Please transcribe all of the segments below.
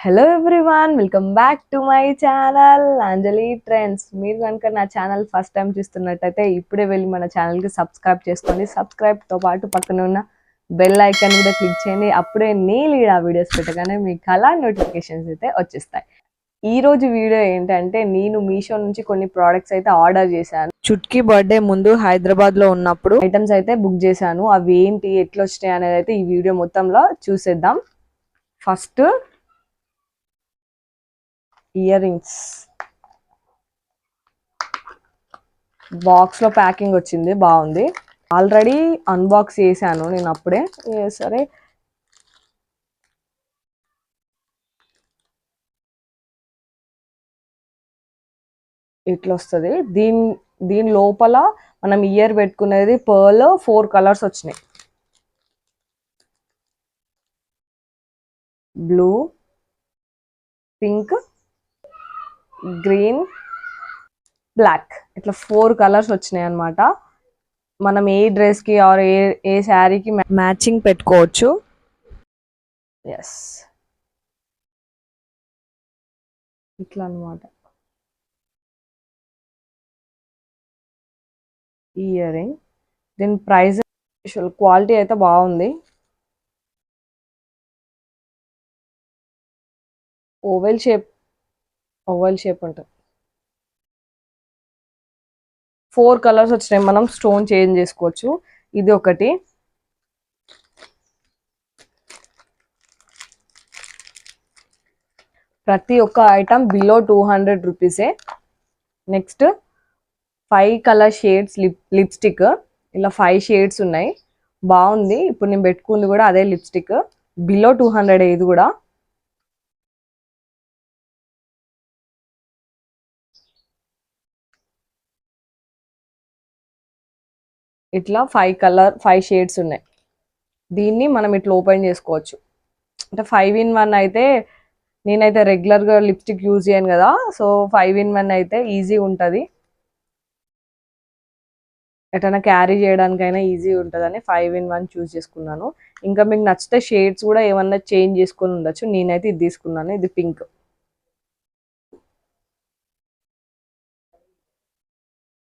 Hello everyone welcome back to my channel Anjali trends మీరు కనుక నా ఛానల్ ఫస్ట్ టైం చూస్తున్నట్టయితే ఇప్పుడే వెళ్ళి మన ఛానల్కి సబ్స్క్రైబ్ చేసుకోండి. సబ్స్క్రైబ్తో పాటు పక్కన ఉన్న బెల్ ఐకాన్ కూడా క్లిక్ చేయండి. అప్పుడే నేను ఆ వీడియోస్ పెట్టగానే మీకు అలా నోటిఫికేషన్స్ అయితే వచ్చేస్తాయి. ఈ రోజు వీడియో ఏంటంటే నేను మీషో నుంచి కొన్ని ప్రోడక్ట్స్ అయితే ఆర్డర్ చేశాను. చుట్కీ బర్త్డే ముందు హైదరాబాద్లో ఉన్నప్పుడు ఐటమ్స్ అయితే బుక్ చేశాను. అవి ఏంటి ఎట్లా వచ్చినాయి అనేది అయితే ఈ వీడియో మొత్తంలో చూసేద్దాం. First ear rings. ప్యాకింగ్ వచ్చింది బాగుంది. ఆల్రెడీ అన్బాక్స్ చేశాను నేను అప్పుడే. సరే. ఇట్లా వస్తుంది దీని దీని లోపల మనం ఇయర్ పెట్టుకునేది పర్ల్ ఫోర్ కలర్స్ వచ్చినాయి. Blue pink green black. ఇట్లా ఫోర్ కలర్స్ వచ్చినాయి అనమాట మనం ఏ డ్రెస్కి ఆర్ ఏ ఏ శారీకి మ్యాచింగ్ పెట్టుకోవచ్చు. ఎస్ ఇట్లా అనమాట ఇయర్ రింగ్ దీని ప్రైస్ క్వాలిటీ అయితే బాగుంది. ఓవెల్ షేప్ ఓవల్ షేప్ ఉంటుంది. ఫోర్ కలర్స్ వచ్చినాయి. మనం స్టోన్ చేంజ్ చేసుకోవచ్చు. ఇది ఒకటి. ప్రతి ఒక్క item below two hundred rupees next five colour shades lip lipstick ఇలా ఫైవ్ షేడ్స్ ఉన్నాయి. బాగుంది. ఇప్పుడు నేను పెట్టుకుంది కూడా అదే లిప్స్టిక్ బిలో టూ హండ్రెడ్ ఇది కూడా ఇట్లా ఫైవ్ కలర్ ఫైవ్ షేడ్స్ ఉన్నాయి. దీన్ని మనం ఇట్లా ఓపెన్ చేసుకోవచ్చు. అంటే ఫైవ్ ఇన్ వన్ అయితే నేనైతే రెగ్యులర్గా లిప్స్టిక్ యూజ్ చేయను కదా సో ఫైవ్ ఇన్ వన్ అయితే ఈజీ ఉంటుంది. ఎటైనా క్యారీ చేయడానికైనా ఈజీ ఉంటుందని ఫైవ్ ఇన్ వన్ చూస్ చేసుకున్నాను. ఇంకా మీకు నచ్చితే షేడ్స్ కూడా ఏమన్నా చేంజ్ చేసుకొని ఉండొచ్చు. నేనైతే ఇది తీసుకున్నాను ఇది పింక్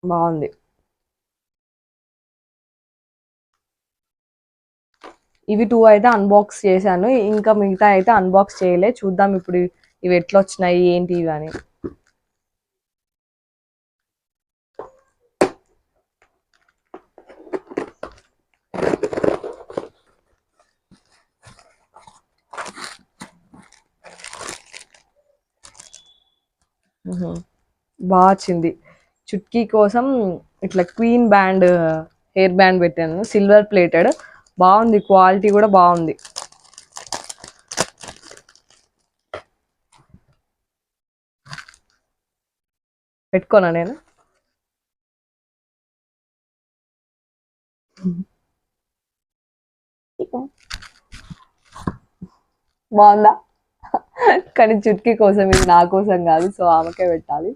బాగుంది. ఇవి టూ అయితే అన్బాక్స్ చేశాను. ఇంకా మిగతా అయితే అన్బాక్స్ చేయలే. చూద్దాం ఇప్పుడు ఇవి ఎట్లా వచ్చినాయి ఏంటి ఇవి అని. బాగా వచ్చింది. చుట్కీ కోసం ఇట్లా క్వీన్ బ్యాండ్ హెయిర్ బ్యాండ్ పెట్టాను. సిల్వర్ ప్లేటెడ్ బాగుంది క్వాలిటీ కూడా బాగుంది. పెట్టుకోనా నేను? బాగుందా? కానీ చుట్కీ కోసం ఇది నా కోసం కాదు సో ఆమెకే పెట్టాలి.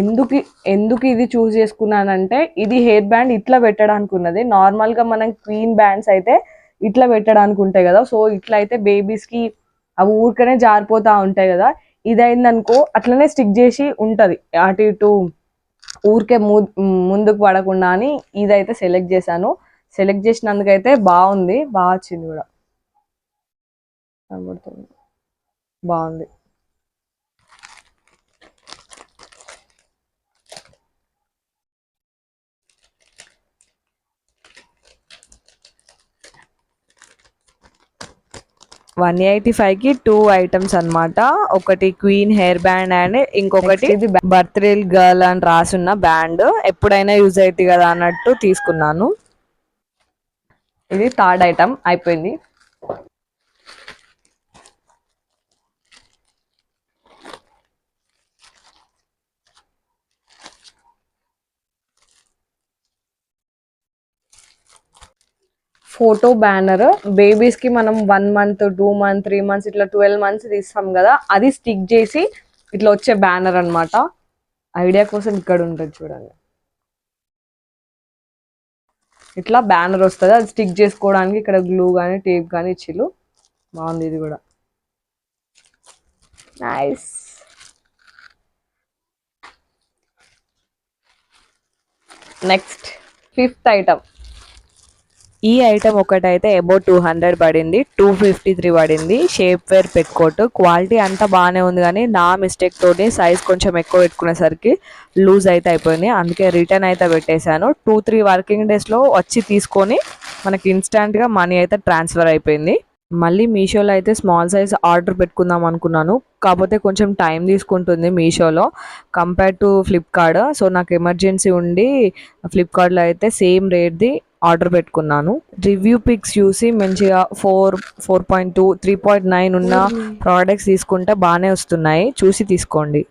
ఎందుకు ఎందుకు ఇది చూస్ చేసుకున్నానంటే ఇది హెయిర్ బ్యాండ్ ఇట్లా పెట్టడానికి ఉన్నది నార్మల్గా మనం క్వీన్ బ్యాండ్స్ అయితే ఇట్లా పెట్టడానికి ఉంటాయి కదా. సో ఇట్లా అయితే బేబీస్కి అవి ఊరికనే జారిపోతూ ఉంటాయి కదా. ఇదైందనుకో అట్లనే స్టిక్ చేసి ఉంటుంది. అటు ఇటు ఊరికే ముందుకు పడకుండా అని ఇదైతే సెలెక్ట్ చేశాను. సెలెక్ట్ చేసినందుకైతే బాగుంది. బాగా వచ్చింది కూడా. కనబడుతుంది. బాగుంది. వన్ ఎయిటీ ఫైవ్కి టూ ఐటమ్స్ అనమాట ఒకటి క్వీన్ హెయిర్ బ్యాండ్ అండ్ ఇంకొకటి బర్త్డే గర్ల్ అని రాసున్న బ్యాండ్ ఎప్పుడైనా యూజ్ అవుతుంది కదా అన్నట్టు తీసుకున్నాను. ఇది థర్డ్ ఐటమ్ అయిపోయింది. Photo banner. బేబీస్కి మనం one month two month three months ఇట్లా ట్వెల్వ్ మంత్స్ తీస్తాం కదా అది స్టిక్ చేసి ఇట్లా వచ్చే బ్యానర్ అనమాట ఐడియా కోసం ఇక్కడ ఉంటుంది చూడండి. ఇట్లా బ్యానర్ వస్తుంది అది స్టిక్ చేసుకోవడానికి ఇక్కడ గ్లూ కానీ టేప్ కానీ ఇచ్చిళ్ళు. బాగుంది ఇది కూడా. నైస్ నెక్స్ట్ ఫిఫ్త్ ఐటమ్ ఈ ఐటమ్ ఒకటైతే అబౌట్ టూ హండ్రెడ్ పడింది టూ ఫిఫ్టీ త్రీ పడింది. షేప్ వేర్ పెట్టుకోట్ క్వాలిటీ అంతా బాగానే ఉంది కానీ నా మిస్టేక్ తోటి సైజ్ కొంచెం ఎక్కువ పెట్టుకునేసరికి లూజ్ అయితే అయిపోయింది. అందుకే రిటర్న్ అయితే పెట్టేశాను. టూ త్రీ వర్కింగ్ డేస్లో వచ్చి తీసుకొని మనకి ఇన్స్టాంట్గా మనీ అయితే ట్రాన్స్ఫర్ అయిపోయింది. మళ్ళీ మీషోలో అయితే స్మాల్ సైజ్ ఆర్డర్ పెట్టుకుందాం అనుకున్నాను. కాకపోతే కొంచెం టైం తీసుకుంటుంది మీషోలో కంపేర్ టు ఫ్లిప్కార్ట్ సో నాకు ఎమర్జెన్సీ ఉండి ఫ్లిప్కార్ట్లో అయితే సేమ్ రేట్ది ఆర్డర్ పెట్టుకున్నాను. రివ్యూ పిక్స్ చూసి మంచిగా four four point two three point nine ఉన్న ప్రోడక్ట్స్ తీసుకుంటే బాగానే వస్తున్నాయి. చూసి తీసుకోండి.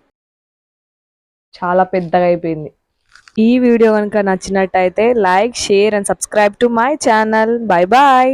చాలా పెద్దగా అయిపోయింది. ఈ వీడియో కనుక నచ్చినట్టయితే like share and subscribe to my channel. Bye bye.